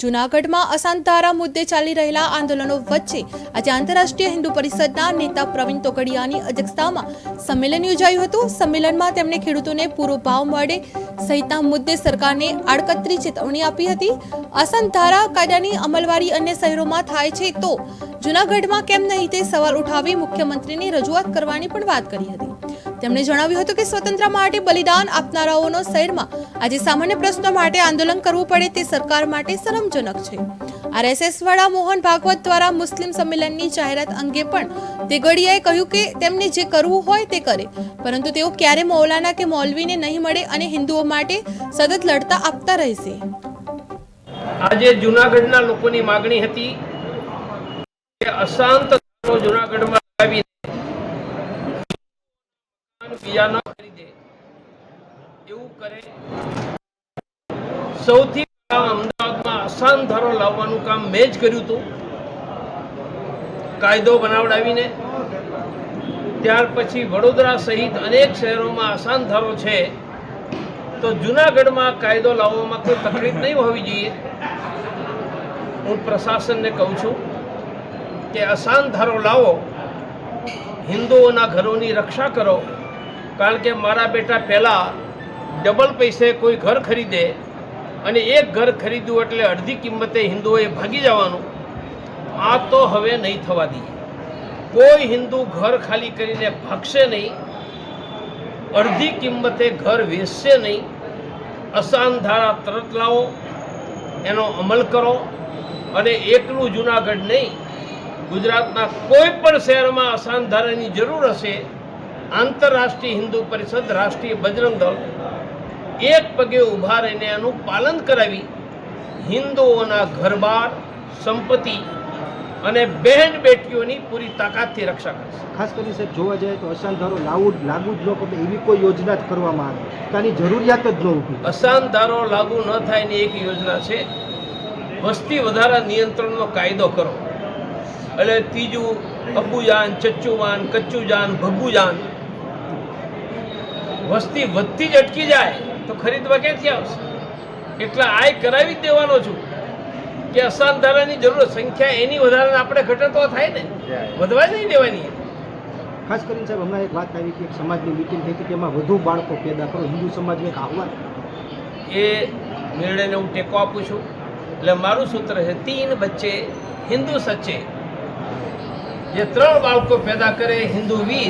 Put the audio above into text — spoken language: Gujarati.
જૂનાગઢમાં અશાંતધારા મુદ્દે ચાલી રહેલા આંદોલનો વચ્ચે આજે આંતરરાષ્ટ્રીય હિન્દુ પરિષદના નેતા પ્રવીણ તોગડિયાની અધ્યક્ષતામાં સંમેલન યોજાયું હતું. સંમેલનમાં તેમણે ખેડૂતોને પૂરો ભાવ મળે સહિતના મુદ્દે સરકારને આડકતરી ચેતવણી આપી હતી. અશાંતધારા કાયદાની અમલવારી અન્ય શહેરોમાં થાય છે તો જૂનાગઢમાં કેમ નહીં તે સવાલ ઉઠાવી મુખ્યમંત્રીની રજૂઆત કરવાની પણ વાત કરી હતી. તેમણે જણાવ્યું હતું કે સ્વતંત્ર માટે બલિદાન આપનારાઓનો શહેરમાં આજે સામાન્ય પ્રશ્નો માટે આંદોલન કરવું પડે તે સરકાર માટે શરમજનક છે. આરએસએસ વડા મોહન ભાગવત દ્વારા મુસ્લિમ સંમેલનની જાહેરાત અંગે પણ તેગડિયાએ કહ્યું કે તેમને જે કરવું હોય તે કરે, પરંતુ તેઓ ક્યારે મૌલાના કે મૌલવીને નહીં મળે અને હિન્દુઓ માટે સતત લડતા આપતા રહેશે. આજે જુનાગઢના લોકોની માગણી હતી કે અશાંત ત્યાર પછી વડોદરા સહિત અનેક શહેરોમાં અશાંત ધારો છે. તો જુનાગઢમાં કાયદો લાવવામાં કોઈ તકલીફ નહીં હોવી જોઈએ. હું પ્રશાસનને કહું છું કે અશાંત ધારો લાવો. હિન્દુઓના ઘરોની રક્ષા કરો. કારણ કે મારા બેટા પહેલાં ડબલ પૈસે કોઈ ઘર ખરીદે અને એક ઘર ખરીદ્યું એટલે અડધી કિંમતે હિન્દુઓએ ભાગી જવાનું, આ તો હવે નહીં થવા દઈએ. કોઈ હિન્દુ ઘર ખાલી કરીને ભાગશે નહીં, અડધી કિંમતે ઘર વેચશે નહીં. અસાન ધારા તરત લાવો, એનો અમલ કરો અને એકલું જુનાગઢ નહીં, ગુજરાતના કોઈ પણ શહેરમાં અસાન ધારાની જરૂર હશે આંતરરાષ્ટ્રીય હિન્દુ પરિષદ રાષ્ટ્રીય બજરંગ દળ એક પગે ઊભા રહીને એનું પાલન કરાવી હિન્દુઓના ઘરબાર સંપત્તિ અને બહેન બેટીઓની પૂરી તાકાતથી રક્ષા કરશે ખાસ કરીને સાહેબ જોવા જાય તો અશાંત ધારો લાવું લાગુ જ ન પડે એવી કોઈ યોજના જ કરવામાં આવે. ત્યાંની જરૂરિયાત જ ન ઊભી અશાંત ધારો લાગુ ન થાય એની એક યોજના છે વસ્તી વધારા નિયંત્રણનો કાયદો કરો. એટલે ત્રીજું અબુયાન ચચ્ચુવાન કચ્ચુજાન ભગ્ગુજાન વસ્તી વધતી જ અટકી જાય તો ખરીદવા ક્યાંથી આવશે? એટલે આય કરાવી જ દેવાનો છું કે અસાન ધારાની જરૂર સંખ્યા એની વધારે આપણે ઘટતો થાય ને. વધવા જ નહીં દેવાની. ખાસ કરીને સાહેબ હમણાં એક વાત આવી કે સમાજની મિટિંગ થઈ હતી તેમાં વધુ બાળકો પેદા કરો. હિન્દુ સમાજને એક આહવાન. એ નિર્ણયને હું ટેકો આપું છું. એટલે મારું સૂત્ર છે તીન બચ્ચે હિન્દુ સચ્ચે. જે ત્રણ બાળકો પેદા કરે હિન્દુ વીસ